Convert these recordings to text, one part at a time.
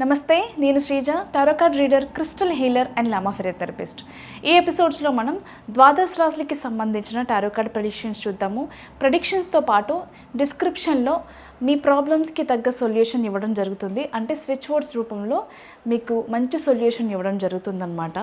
నమస్తే నేను Sreeja tarot card reader crystal healer and లామా ఫిజియోథెరపిస్ట్ ఈ ఎపిసోడ్స్లో మనం ద్వాదశ రాశులకి సంబంధించిన టారోకార్డ్ ప్రెడిక్షన్స్ చూద్దాము. ప్రెడిక్షన్స్తో పాటు డిస్క్రిప్షన్లో మీ ప్రాబ్లమ్స్కి తగ్గ సొల్యూషన్ ఇవ్వడం జరుగుతుంది. అంటే స్విచ్ బోర్డ్స్ రూపంలో మీకు మంచి సొల్యూషన్ ఇవ్వడం జరుగుతుందనమాట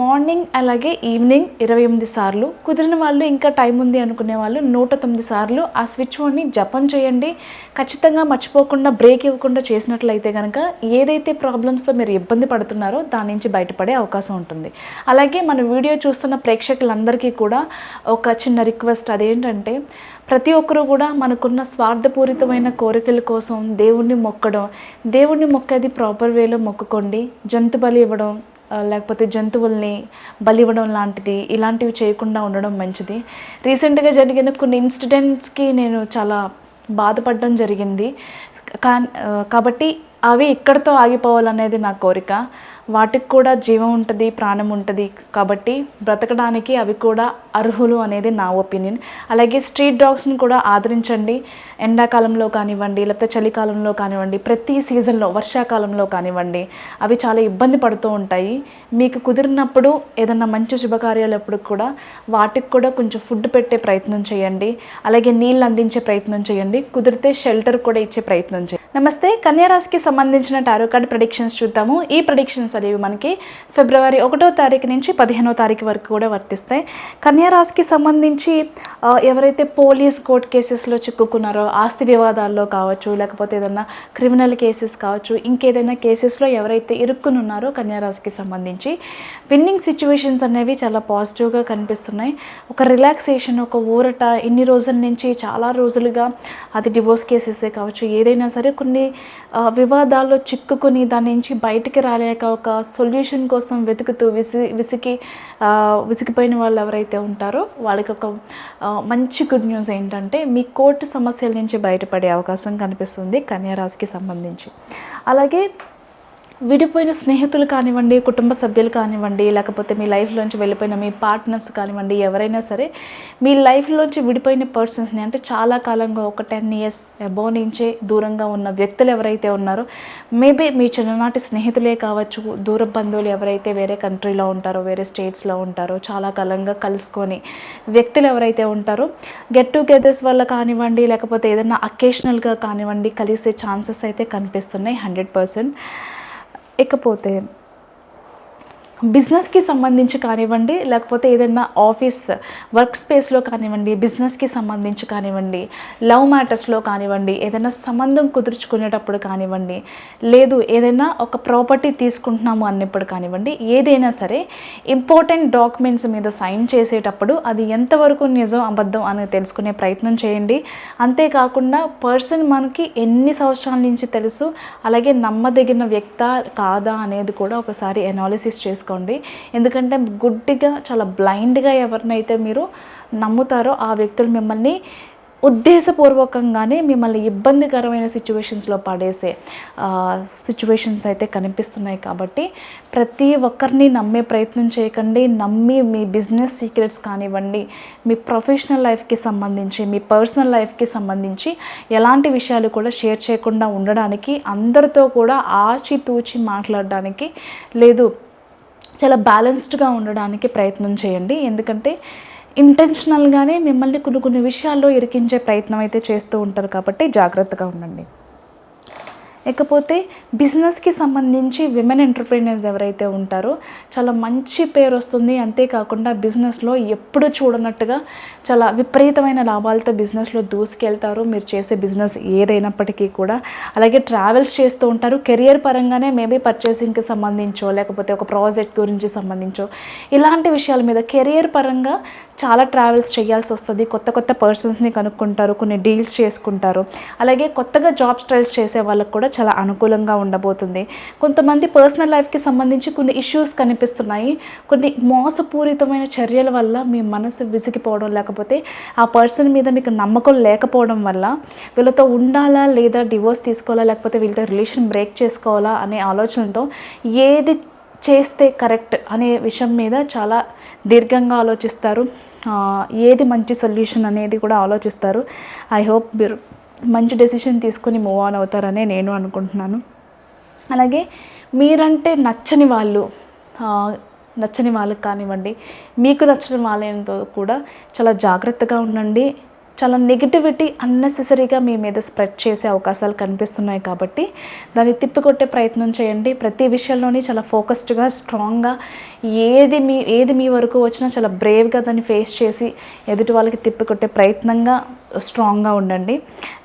మార్నింగ్ అలాగే ఈవినింగ్ ఇరవై ఎనిమిది సార్లు కుదిరిన వాళ్ళు ఇంకా టైం ఉంది అనుకునే వాళ్ళు నూట తొమ్మిది సార్లు ఆ స్విచ్ బోర్డ్ని జపం చేయండి. ఖచ్చితంగా మర్చిపోకుండా బ్రేక్ ఇవ్వకుండా చేసినట్లయితే కనుక ఏదైతే ప్రాబ్లమ్స్తో మీరు ఇబ్బంది పడుతున్నారో దాని నుంచి బయటపడే అవకాశం ఉంటుంది. అలాగే మన వీడియో చూస్తున్న ప్రేక్షకులందరికీ కూడా ఒక చిన్న రిక్వెస్ట్ అదేంటంటే ప్రతి ఒక్కరూ కూడా మనకున్న స్వార్థపూరితమైన కోరికల కోసం దేవుణ్ణి మొక్కడం దేవుణ్ణి మొక్కేది ప్రాపర్ వేలో మొక్కుకోండి. జంతు బలి ఇవ్వడం లేకపోతే జంతువుల్ని బలి ఇవ్వడం లాంటిది ఇలాంటివి చేయకుండా ఉండడం మంచిది. రీసెంట్గా జరిగిన కొన్ని ఇన్సిడెంట్స్కి నేను చాలా బాధపడడం జరిగింది. కా కాబట్టి అవి ఇక్కడితో ఆగిపోవాలనేది నా కోరిక. వాటికి కూడా జీవం ఉంటుంది ప్రాణం ఉంటుంది కాబట్టి బ్రతకడానికి అవి కూడా అర్హులు అనేది నా ఒపీనియన్. అలాగే స్ట్రీట్ డాగ్స్ని కూడా ఆదరించండి. ఎండాకాలంలో కానివ్వండి లేకపోతే చలికాలంలో కానివ్వండి ప్రతి సీజన్లో వర్షాకాలంలో కానివ్వండి అవి చాలా ఇబ్బంది పడుతూ ఉంటాయి. మీకు కుదిరినప్పుడు ఏదన్నా మంచి శుభకార్యాలప్పుడు కూడా వాటికి కూడా కొంచెం ఫుడ్ పెట్టే ప్రయత్నం చేయండి. అలాగే నీళ్ళు అందించే ప్రయత్నం చేయండి. కుదిరితే షెల్టర్ కూడా ఇచ్చే ప్రయత్నం చేయండి. నమస్తే కన్యారాశికి సంబంధించిన టారో కార్డ్ ప్రొడిక్షన్స్ చూద్దాము. ఈ ప్రొడిక్షన్స్ అనేవి మనకి ఫిబ్రవరి ఒకటో తారీఖు నుంచి పదిహేనో తారీఖు వరకు కూడా వర్తిస్తాయి. కన్యారాశికి సంబంధించి ఎవరైతే పోలీస్ కోర్ట్ కేసెస్లో చిక్కుకున్నారో ఆస్తి వివాదాల్లో కావచ్చు లేకపోతే ఏదైనా క్రిమినల్ కేసెస్ కావచ్చు ఇంకేదైనా కేసెస్లో ఎవరైతే ఇరుక్కుని ఉన్నారో కన్యారాశికి సంబంధించి విన్నింగ్ సిచ్యువేషన్స్ అనేవి చాలా పాజిటివ్గా కనిపిస్తున్నాయి. ఒక రిలాక్సేషన్ ఒక ఊరట ఇన్ని రోజుల నుంచి చాలా రోజులుగా అది డివోర్స్ కేసెసే కావచ్చు. ఏదైనా సరే కొన్ని వివాదాల్లో చిక్కుకొని దాని నుంచి బయటికి రాలేక ఒక సొల్యూషన్ కోసం వెతుకుతూ విసి విసికి విసిగిపోయిన వాళ్ళు ఎవరైతే ఉంటారో వాళ్ళకి ఒక మంచి గుడ్ న్యూస్ ఏంటంటే మీ కోర్టు సమస్యల నుంచి బయటపడే అవకాశం కనిపిస్తుంది కన్యారాశికి సంబంధించి. అలాగే విడిపోయిన స్నేహితులు కానివ్వండి కుటుంబ సభ్యులు కానివ్వండి లేకపోతే మీ లైఫ్లోంచి వెళ్ళిపోయిన మీ పార్ట్నర్స్ కానివ్వండి ఎవరైనా సరే మీ లైఫ్లోంచి విడిపోయిన పర్సన్స్ని అంటే చాలా కాలంగా ఒక టెన్ ఇయర్స్ అబో నుంచే దూరంగా ఉన్న వ్యక్తులు ఎవరైతే ఉన్నారో మేబీ మీ చిన్ననాటి స్నేహితులే కావచ్చు దూర బంధువులు ఎవరైతే వేరే కంట్రీలో ఉంటారో వేరే స్టేట్స్లో ఉంటారో చాలా కాలంగా కలుసుకొని వ్యక్తులు ఎవరైతే ఉంటారో గెట్ టుగెదర్స్ వల్ల కానివ్వండి లేకపోతే ఏదైనా అకేషనల్గా కానివ్వండి కలిసే ఛాన్సెస్ అయితే కనిపిస్తున్నాయి హండ్రెడ్ పర్సెంట్ ఇకపోతే బిజినెస్కి సంబంధించి కానివ్వండి లేకపోతే ఏదైనా ఆఫీస్ వర్క్ స్పేస్లో కానివ్వండి బిజినెస్కి సంబంధించి కానివ్వండి లవ్ మ్యాటర్స్లో కానివ్వండి ఏదైనా సంబంధం కుదుర్చుకునేటప్పుడు కానివ్వండి లేదు ఏదైనా ఒక ప్రాపర్టీ తీసుకుంటున్నాము అన్నప్పుడు కానివ్వండి ఏదైనా సరే ఇంపార్టెంట్ డాక్యుమెంట్స్ మీద సైన్ చేసేటప్పుడు అది ఎంతవరకు నిజం అబద్ధం అని తెలుసుకునే ప్రయత్నం చేయండి. అంతేకాకుండా పర్సన్ మనకి ఎన్ని సంవత్సరాల నుంచి తెలుసు అలాగే నమ్మదగిన వ్యక్త కాదా అనేది కూడా ఒకసారి ఎనాలిసిస్ చేసుకోండి. ఎందుకంటే గుడ్డిగా చాలా బ్లైండ్గా ఎవరినైతే మీరు నమ్ముతారో ఆ వ్యక్తులు మిమ్మల్ని ఉద్దేశపూర్వకంగానే మిమ్మల్ని ఇబ్బందికరమైన సిచ్యువేషన్స్లో పడేసే సిచ్యువేషన్స్ అయితే కనిపిస్తున్నాయి కాబట్టి ప్రతి ఒక్కరిని నమ్మే ప్రయత్నం చేయకండి. నమ్మి మీ బిజినెస్ సీక్రెట్స్ కానివ్వండి మీ ప్రొఫెషనల్ లైఫ్కి సంబంధించి మీ పర్సనల్ లైఫ్కి సంబంధించి ఎలాంటి విషయాలు కూడా షేర్ చేయకుండా ఉండడానికి అందరితో కూడా ఆచితూచి మాట్లాడడానికి లేదు. చాలా బ్యాలెన్స్డ్గా ఉండడానికి ప్రయత్నం చేయండి. ఎందుకంటే ఇంటెన్షనల్గానే మిమ్మల్ని కొన్ని కొన్ని విషయాల్లో ఇరికించే ప్రయత్నం అయితే చేస్తూ ఉంటారు కాబట్టి జాగ్రత్తగా ఉండండి. లేకపోతే బిజినెస్కి సంబంధించి విమెన్ ఎంటర్ప్రీనర్స్ ఎవరైతే ఉంటారో చాలా మంచి పేరు వస్తుంది. అంతేకాకుండా బిజినెస్లో ఎప్పుడు చూడనట్టుగా చాలా విపరీతమైన లాభాలతో బిజినెస్లో దూసుకెళ్తారు. మీరు చేసే బిజినెస్ ఏదైనప్పటికీ కూడా. అలాగే ట్రావెల్స్ చేస్తూ ఉంటారు. కెరియర్ పరంగానే మేబీ పర్చేసింగ్కి సంబంధించో లేకపోతే ఒక ప్రాజెక్ట్ గురించి సంబంధించో ఇలాంటి విషయాల మీద కెరియర్ పరంగా చాలా ట్రావెల్స్ చేయాల్సి వస్తుంది. కొత్త కొత్త పర్సన్స్ని కనుక్కుంటారు కొన్ని డీల్స్ చేసుకుంటారు. అలాగే కొత్తగా జాబ్ ట్రైల్స్ చేసే వాళ్ళకు కూడా చాలా అనుకూలంగా ఉండబోతుంది. కొంతమంది పర్సనల్ లైఫ్కి సంబంధించి కొన్ని ఇష్యూస్ కనిపిస్తున్నాయి. కొన్ని మోసపూరితమైన చర్యల వల్ల మీ మనసు విసిగిపోవడం లేకపోతే ఆ పర్సన్ మీద మీకు నమ్మకం లేకపోవడం వల్ల వీళ్ళతో ఉండాలా లేదా డివోర్స్ తీసుకోవాలా లేకపోతే వీళ్ళతో రిలేషన్ బ్రేక్ చేసుకోవాలా అనే ఆలోచనతో ఏది చేస్తే కరెక్ట్ అనే విషయం మీద చాలా దీర్ఘంగా ఆలోచిస్తారు. ఏది మంచి సొల్యూషన్ అనేది కూడా ఆలోచిస్తారు. ఐ హోప్ మీరు మంచి డెసిషన్ తీసుకుని మూవ్ ఆన్ అవుతారనే నేను అనుకుంటున్నాను. అలాగే మీరంటే నచ్చని వాళ్ళు నచ్చని వాళ్ళకి కానివ్వండి మీకు నచ్చిన వాళ్ళతో కూడా చాలా జాగ్రత్తగా ఉండండి. చాలా నెగిటివిటీ అన్నెసెసరీగా మీ మీద స్ప్రెడ్ చేసే అవకాశాలు కనిపిస్తున్నాయి కాబట్టి దాన్ని తిప్పికొట్టే ప్రయత్నం చేయండి. ప్రతి విషయంలోని చాలా ఫోకస్డ్గా స్ట్రాంగ్గా ఏది మీ ఏది మీ వరకు వచ్చినా చాలా బ్రేవ్గా దాన్ని ఫేస్ చేసి ఎదుటి వాళ్ళకి తిప్పికొట్టే ప్రయత్నంగా స్ట్రాంగ్గా ఉండండి.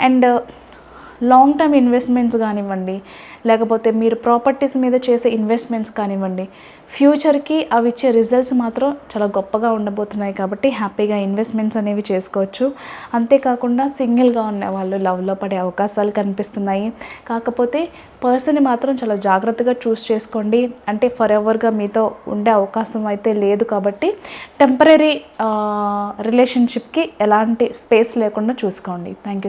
అండ్ లాంగ్ టర్మ్ ఇన్వెస్ట్మెంట్స్ కానివ్వండి లేకపోతే మీరు ప్రాపర్టీస్ మీద చేసే ఇన్వెస్ట్మెంట్స్ కానివ్వండి ఫ్యూచర్కి అవి ఇచ్చే రిజల్ట్స్ మాత్రం చాలా గొప్పగా ఉండబోతున్నాయి కాబట్టి హ్యాపీగా ఇన్వెస్ట్మెంట్స్ అనేవి చేసుకోవచ్చు. అంతేకాకుండా సింగిల్గా ఉన్న వాళ్ళు లవ్లో పడే అవకాశాలు కనిపిస్తున్నాయి. కాకపోతే పర్సన్ని మాత్రం చాలా జాగ్రత్తగా చూస్ చేసుకోండి. అంటే ఫర్ ఎవర్గా మీతో ఉండే అవకాశం అయితే లేదు కాబట్టి టెంపరీ రిలేషన్షిప్కి ఎలాంటి స్పేస్ లేకుండా చూసుకోండి. Thank you